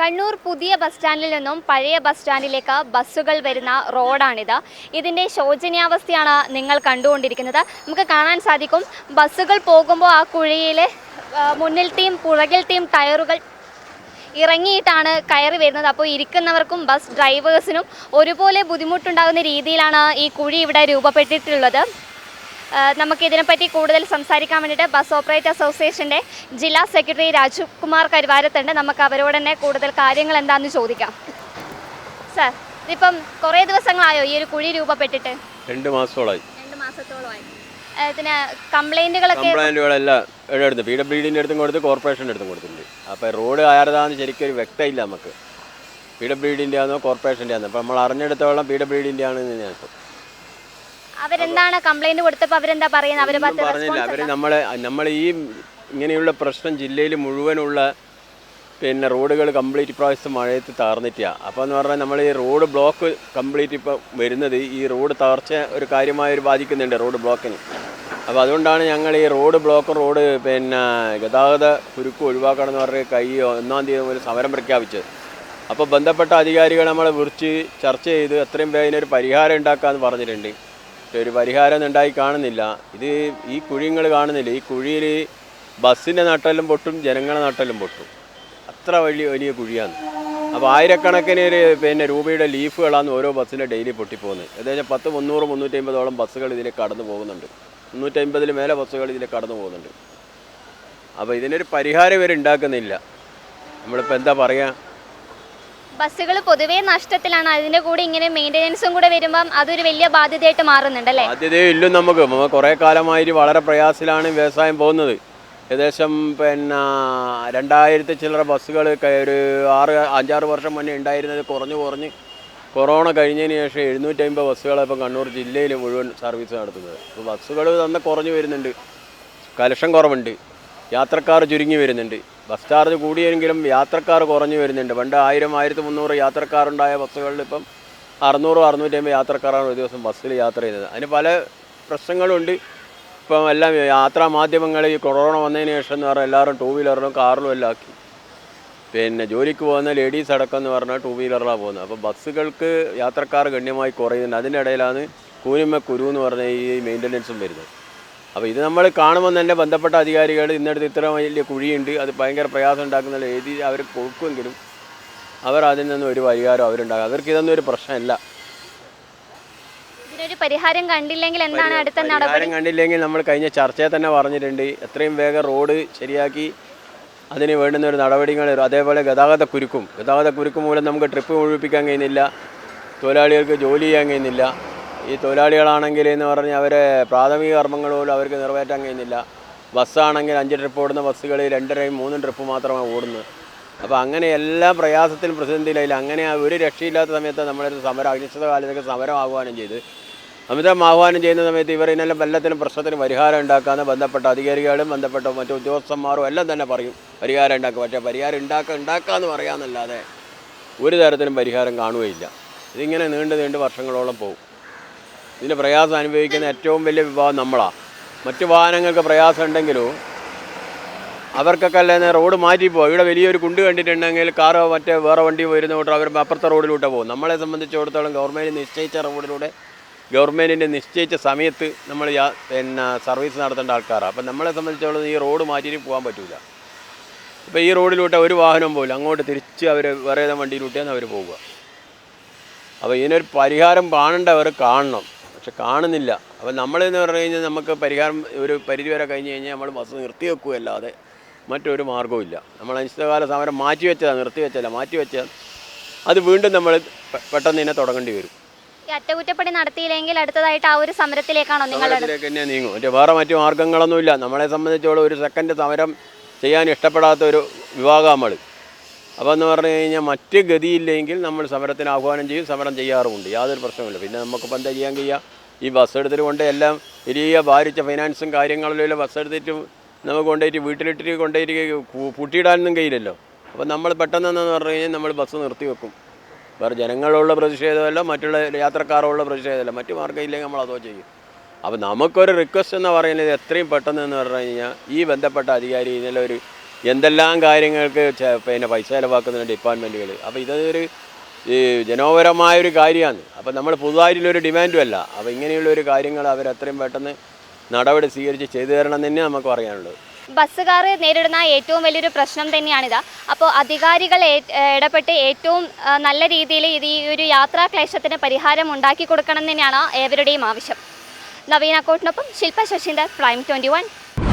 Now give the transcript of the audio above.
കണ്ണൂർ പുതിയ ബസ് സ്റ്റാൻഡിൽ നിന്നും പഴയ ബസ് സ്റ്റാൻഡിലേക്ക് ബസ്സുകൾ വരുന്ന റോഡാണിത്. ഇതിന്റെ ശോചനീയാവസ്ഥയാണ് നിങ്ങൾ കണ്ടുകൊണ്ടിരിക്കുന്നത്. നമുക്ക് കാണാൻ സാധിക്കും ബസ്സുകൾ പോകുമ്പോൾ ആ കുഴിയിൽ മുന്നിലത്തെയും ടീം ടയറുകൾ ഇറങ്ങിയിട്ടാണ് കയറി വരുന്നത്. അപ്പോൾ ഇരിക്കുന്നവർക്കും ബസ് ഡ്രൈവേഴ്സിനും ഒരുപോലെ ബുദ്ധിമുട്ടുണ്ടാകുന്ന രീതിയിലാണ് ഈ കുഴി ഇവിടെ രൂപപ്പെട്ടിട്ടുള്ളത്. നമുക്ക് ഇതിനെപ്പറ്റി കൂടുതൽ സംസാരിക്കാൻ വേണ്ടിയിട്ട് ബസ് ഓപ്പറേറ്റ് അസോസിയേഷന്റെ ജില്ലാ സെക്രട്ടറി രാജു കുമാർ കരുവാരത്തുണ്ട്. നമുക്ക് അവരോട് തന്നെ കൂടുതൽ കാര്യങ്ങൾ എന്താണെന്ന് ചോദിക്കാം. സർ ഇതിപ്പം കുറേ ദിവസങ്ങളായോ ഈ ഒരു കുഴി രൂപപ്പെട്ടിട്ട്? രണ്ട് മാസത്തോളമായി രണ്ട് മാസത്തോളമായി. ഇതിന് കംപ്ലൈന്റുകളൊക്കെ കംപ്ലൈന്റുകളെല്ലാം എടുത്ത് പി ഡബ്ല്യു ഡിന്റെ അടുത്തും കൊടുത്ത് കോർപ്പറേഷന്റെ അടുത്തും കൊടുത്തിട്ടുണ്ട്. അപ്പോൾ റോഡ് ആരതാന്ന് ശരിക്കും ഒരു വ്യക്തമില്ല നമുക്ക്. പി ഡബ്ല്യു ഡിന്റെ ആണോ കോർപ്പറേഷന്റെ ആണോ അപ്പോൾ നമ്മൾ അറിഞ്ഞെടുത്തോളം പി ഡബ്ല്യു ഡിന്റെ ആണെന്ന് ഞാൻ ഇപ്പോൾ അവരെന്താണ് കംപ്ലൈന്റ് കൊടുത്തപ്പോൾ അവരെന്താ പറയുന്നത്? അവരെ പറഞ്ഞില്ല. അവർ നമ്മളെ നമ്മൾ ഈ ഇങ്ങനെയുള്ള പ്രശ്നം ജില്ലയിൽ മുഴുവനുള്ള പിന്നെ റോഡുകൾ കംപ്ലീറ്റ് ഇപ്രാവശ്യത്തെ മഴയത്ത് തകർന്നിട്ടാണ് അപ്പോൾ എന്ന് പറഞ്ഞാൽ നമ്മൾ ഈ റോഡ് ബ്ലോക്ക് കംപ്ലീറ്റ് ഇപ്പോൾ വരുന്നത് ഈ റോഡ് തകർച്ച ഒരു കാര്യമായ ഒരു ബാധിക്കുന്നുണ്ട് റോഡ് ബ്ലോക്കിന് അപ്പോൾ അതുകൊണ്ടാണ് ഞങ്ങൾ ഈ റോഡ് ബ്ലോക്ക് റോഡ് പിന്നെ ഗതാഗത കുരുക്ക് ഒഴിവാക്കണം എന്ന് പറഞ്ഞ് കൈ ഒന്നാം തീയതി മുതൽ സമരം പ്രഖ്യാപിച്ചത്. അപ്പോൾ ബന്ധപ്പെട്ട അധികാരികൾ നമ്മളെ വിളിച്ച് ചർച്ച ചെയ്ത് എത്രയും വേഗം ഒരു പരിഹാരം ഉണ്ടാക്കാമെന്ന് പറഞ്ഞിട്ടുണ്ട്. ഒരു പരിഹാരം ഉണ്ടായി കാണുന്നില്ല. ഇത് ഈ കുഴിങ്ങൾ കാണുന്നില്ല. ഈ കുഴിയിൽ ബസ്സിന്റെ നട്ടെല്ലാം പൊട്ടും ജനങ്ങളുടെ നട്ടെല്ലാം പൊട്ടും. അത്ര വലിയ വലിയ കുഴിയാണ്. അപ്പോൾ ആയിരക്കണക്കിന് പിന്നെ രൂപയുടെ ലീഫുകളാണ് ഓരോ ബസ്സിന്റെ ഡെയിലി പൊട്ടിപ്പോകുന്നത്. ഏകദേശം പത്ത് മുന്നൂറ് മുന്നൂറ്റമ്പതോളം ബസ്സുകൾ ഇതിൽ കടന്നു പോകുന്നുണ്ട്. മുന്നൂറ്റമ്പതിൽ മേലെ ബസ്സുകൾ ഇതിൽ കടന്നു പോകുന്നുണ്ട്. അപ്പോൾ ഇതിനൊരു പരിഹാരം ഇവർ ഉണ്ടാക്കുന്നില്ല. നമ്മളിപ്പോൾ എന്താ പറയുക ബസ്സുകൾ പൊതുവേ നഷ്ടത്തിലാണ്. അതിന്റെ കൂടെ ഇങ്ങനെ മെയിന്റെനൻസും കൂടെ വരുമ്പം അതൊരു വലിയ ബാധ്യതയായിട്ട് മാറുന്നുണ്ടല്ലേ ബാധ്യതയേ ഇല്ല നമുക്ക്. കുറെ കാലമായി വളരെ പ്രയാസത്തിലാണ് വ്യവസായം പോകുന്നത്. ഏകദേശം പിന്നെ രണ്ടായിരത്തി ചില്ലറ ബസ്സുകൾ ഒരു ആറ് അഞ്ചാറ് വർഷം മുന്നേ ഉണ്ടായിരുന്നത് കുറഞ്ഞു കുറഞ്ഞ് കൊറോണ കഴിഞ്ഞതിന് ശേഷം എഴുന്നൂറ്റമ്പത് ബസ്സുകളാണ് ഇപ്പം കണ്ണൂർ ജില്ലയിൽ മുഴുവൻ സർവീസ് നടത്തുന്നത്. അപ്പോൾ ബസ്സുകൾ തന്നെ കുറഞ്ഞു വരുന്നുണ്ട്. കലക്ഷൻ കുറവുണ്ട്. യാത്രക്കാർ ചുരുങ്ങി വരുന്നുണ്ട്. ബസ് ചാർജ് കൂടിയെങ്കിലും യാത്രക്കാർ കുറഞ്ഞു വരുന്നുണ്ട്. പണ്ട് ആയിരം ആയിരത്തി മുന്നൂറ് യാത്രക്കാരുണ്ടായ ബസ്സുകളിൽ ഇപ്പം അറുന്നൂറ് അറുന്നൂറ്റമ്പത് യാത്രക്കാരാണ് ഒരു ദിവസം ബസ്സിൽ യാത്ര ചെയ്യുന്നത് അതിന് പല പ്രശ്നങ്ങളുണ്ട്. ഇപ്പം എല്ലാം യാത്രാ മാധ്യമങ്ങൾ ഈ കൊറോണ വന്നതിന് ശേഷം എന്ന് പറഞ്ഞാൽ എല്ലാവരും ടൂ വീലറിലും കാറിലും എല്ലാം ആക്കി. പിന്നെ ജോലിക്ക് പോകുന്ന ലേഡീസ് അടക്കം എന്ന് പറഞ്ഞാൽ ടൂ വീലറിലാണ് പോകുന്നത്. അപ്പോൾ ബസ്സുകൾക്ക് യാത്രക്കാർ ഗണ്യമായി കുറയുന്നുണ്ട്. അതിന്റെ ഇടയിലാണ് കൂനിമ കുരു എന്ന് പറഞ്ഞ ഈ മെയിന്റനൻസും വരുന്നത്. അപ്പോൾ ഇത് നമ്മൾ കാണുമ്പോൾ തന്നെ ബന്ധപ്പെട്ട അധികാരികൾ ഇന്നടുത്ത് ഇത്ര വലിയ കുഴിയുണ്ട് അത് ഭയങ്കര പ്രയാസം ഉണ്ടാക്കുന്ന എഴുതി അവർ കൊടുക്കുമെങ്കിലും അവർ അതിൽ നിന്നും ഒരു പരിഹാരം അവരുണ്ടാകും അവർക്ക് ഇതൊന്നും ഒരു പ്രശ്നമല്ല. ഇതിനൊരു പരിഹാരം കണ്ടില്ലെങ്കിൽ എന്താണ് അടുത്ത നടപടി? പരിഹാരം കണ്ടില്ലെങ്കിൽ നമ്മൾ കഴിഞ്ഞ ചർച്ചയിൽ തന്നെ പറഞ്ഞിട്ടുണ്ട്. എത്രയും വേഗം റോഡ് ശരിയാക്കി അതിന് വേണ്ടുന്ന ഒരു നടപടികൾ അതേപോലെ ഗതാഗത കുരുക്കും. ഗതാഗത കുരുക്കും മൂലം നമുക്ക് ട്രിപ്പ് മുഴുവിപ്പിക്കാൻ കഴിയുന്നില്ല. തൊഴിലാളികൾക്ക് ജോലി ചെയ്യാൻ കഴിയുന്നില്ല. ഈ തൊഴിലാളികളാണെങ്കിൽ എന്ന് പറഞ്ഞാൽ അവരെ പ്രാഥമിക കർമ്മങ്ങൾ പോലും അവർക്ക് നിറവേറ്റാൻ കഴിയുന്നില്ല. ബസ്സാണെങ്കിൽ അഞ്ച് ട്രിപ്പ് ഓടുന്ന ബസ്സുകൾ രണ്ടരയും മൂന്നും ട്രിപ്പ് മാത്രമാണ് ഓടുന്നത്. അപ്പോൾ അങ്ങനെ എല്ലാ പ്രയാസത്തിലും പ്രതിസന്ധിയിലായില്ല അങ്ങനെ ഒരു രക്ഷയില്ലാത്ത സമയത്ത് നമ്മളൊരു സമരം അനിശ്ചിത കാലത്തൊക്കെ സമരം ആഹ്വാനം ചെയ്ത്. അമിതം ആഹ്വാനം ചെയ്യുന്ന സമയത്ത് ഇവർ ഇന്നെല്ലാം എല്ലാത്തിനും പ്രശ്നത്തിന് പരിഹാരം ഉണ്ടാക്കാന്ന് ബന്ധപ്പെട്ട അധികാരികളും ബന്ധപ്പെട്ട മറ്റു ഉദ്യോഗസ്ഥന്മാരും എല്ലാം തന്നെ പറയും പരിഹാരം ഉണ്ടാക്കും. പക്ഷേ പരിഹാരം ഉണ്ടാക്കുക ഉണ്ടാക്കാമെന്ന് പറയാമെന്നല്ലാതെ ഒരു തരത്തിലും പരിഹാരം കാണുകയില്ല. ഇതിങ്ങനെ നീണ്ട് നീണ്ട് വർഷങ്ങളോളം പോകും. ഇതിന് പ്രയാസം അനുഭവിക്കുന്ന ഏറ്റവും വലിയ വിഭാഗം നമ്മളാണ് മറ്റു വാഹനങ്ങൾക്ക് പ്രയാസം ഉണ്ടെങ്കിലും അവർക്കൊക്കെ അല്ലേ റോഡ് മാറ്റിപ്പോകും ഇവിടെ വലിയൊരു കുണ്ട് കണ്ടിട്ടുണ്ടെങ്കിൽ കാറോ മറ്റേ വേറെ വണ്ടി വരുന്ന കൂട്ടർ അവർ അപ്പുറത്തെ റോഡിലൂടെ പോകും. നമ്മളെ സംബന്ധിച്ചിടത്തോളം ഗവൺമെന്റ് നിശ്ചയിച്ച റോഡിലൂടെ ഗവൺമെന്റിന്റെ നിശ്ചയിച്ച സമയത്ത് നമ്മൾ പിന്നെ സർവീസ് നടത്തേണ്ട ആൾക്കാരാണ് അപ്പം നമ്മളെ സംബന്ധിച്ചിടത്തോളം ഈ റോഡ് മാറ്റിയിട്ട് പോകാൻ പറ്റില്ല ഇപ്പോൾ ഈ റോഡിലൂടെ ഒരു വാഹനം പോലും അങ്ങോട്ട് തിരിച്ച് അവർ വേറെ ഏതാ വണ്ടിയിലൂട്ടിയാണ് അവർ പോവുക. അപ്പോൾ ഇതിനൊരു പരിഹാരം കാണേണ്ടവർ കാണണം. പക്ഷെ കാണുന്നില്ല. അപ്പോൾ നമ്മളെന്ന് പറഞ്ഞു കഴിഞ്ഞാൽ നമുക്ക് പരിഹാരം ഒരു പരിധി വരെ കഴിഞ്ഞ് കഴിഞ്ഞാൽ നമ്മൾ ബസ് നിർത്തി വെക്കുകയല്ലാതെ മറ്റൊരു മാർഗവുമില്ല നമ്മൾ അനിശ്ചിതകാല സമരം മാറ്റി വെച്ചതാണ് നിർത്തി വെച്ചല്ല മാറ്റി വെച്ചാൽ അത് വീണ്ടും നമ്മൾ പെട്ടെന്ന് തന്നെ തുടങ്ങേണ്ടി വരും. ഈ അറ്റകുറ്റപ്പണി നടത്തിയില്ലെങ്കിൽ അടുത്തതായിട്ട് ആ ഒരു സമരത്തിലേക്കാണോ നിങ്ങൾ സമരത്തിലേക്ക് തന്നെ നീങ്ങും. മറ്റേ വേറെ മറ്റു മാർഗങ്ങളൊന്നുമില്ല. നമ്മളെ സംബന്ധിച്ചോളം ഒരു സെക്കൻഡ് സമരം ചെയ്യാൻ ഇഷ്ടപ്പെടാത്ത ഒരു വിഭാഗം നമ്മൾ അപ്പോൾ എന്ന് പറഞ്ഞു കഴിഞ്ഞാൽ മറ്റ് ഗതിയില്ലെങ്കിൽ നമ്മൾ സമരത്തിന് ആഹ്വാനം ചെയ്യും സമരം ചെയ്യാറുമുണ്ട്. യാതൊരു പ്രശ്നമില്ല പിന്നെ നമുക്കിപ്പോൾ എന്താ ചെയ്യാൻ കഴിയുക ഈ ബസ് എടുത്തിട്ട് കൊണ്ട് എല്ലാം വലിയ ഭാരിച്ച ഫൈനാൻസും കാര്യങ്ങളിലും ബസ് എടുത്തിട്ട് നമുക്ക് കൊണ്ടുപോയിട്ട് വീട്ടിലിട്ടിട്ട് കൊണ്ടുപോയിട്ട് പൂട്ടിയിടാനൊന്നും കഴിയില്ലല്ലോ. അപ്പോൾ നമ്മൾ പെട്ടെന്ന് പറഞ്ഞു കഴിഞ്ഞാൽ നമ്മൾ ബസ് നിർത്തി വെക്കും. വേറെ ജനങ്ങളുള്ള പ്രതിഷേധമല്ല മറ്റുള്ള യാത്രക്കാരുള്ള പ്രതിഷേധമല്ല. മറ്റു മാർഗമില്ലെങ്കിൽ നമ്മൾ അതോ ചെയ്യും. അപ്പോൾ നമുക്കൊരു റിക്വസ്റ്റ് എന്ന് പറയുന്നത് എത്രയും പെട്ടെന്ന് എന്ന് പറഞ്ഞു കഴിഞ്ഞാൽ ഈ ബന്ധപ്പെട്ട അധികാരി ഇതിലൊരു എന്തെല്ലാം കാര്യങ്ങൾക്ക് പിന്നെ പൈസ ചിലവാക്കുന്ന ഡിപ്പാർട്ട്മെന്റുകൾ. അപ്പോൾ ഇതൊരു ഈ ജനോപരമായൊരു കാര്യമാണ്. അപ്പോൾ നമ്മൾ പുതുതായിട്ടുള്ളൊരു ഡിമാൻഡും അല്ല. അപ്പോൾ ഇങ്ങനെയുള്ളൊരു കാര്യങ്ങൾ അവർ എത്രയും പെട്ടെന്ന് നടപടി സ്വീകരിച്ച് ചെയ്തു തരണം തന്നെ നമുക്ക് പറയാനുള്ളത്. ബസ്സുകാർ നേരിടുന്ന ഏറ്റവും വലിയൊരു പ്രശ്നം തന്നെയാണിത്. അപ്പോൾ അധികാരികൾ ഇടപെട്ട് ഏറ്റവും നല്ല രീതിയിൽ ഇത് ഈ ഒരു യാത്രാ ക്ലേശത്തിന് പരിഹാരം ഉണ്ടാക്കി കൊടുക്കണം തന്നെയാണ് ഏവരുടെയും ആവശ്യം. നവീന കോട്ടിനൊപ്പം Shilpa Sasheendar prime twenty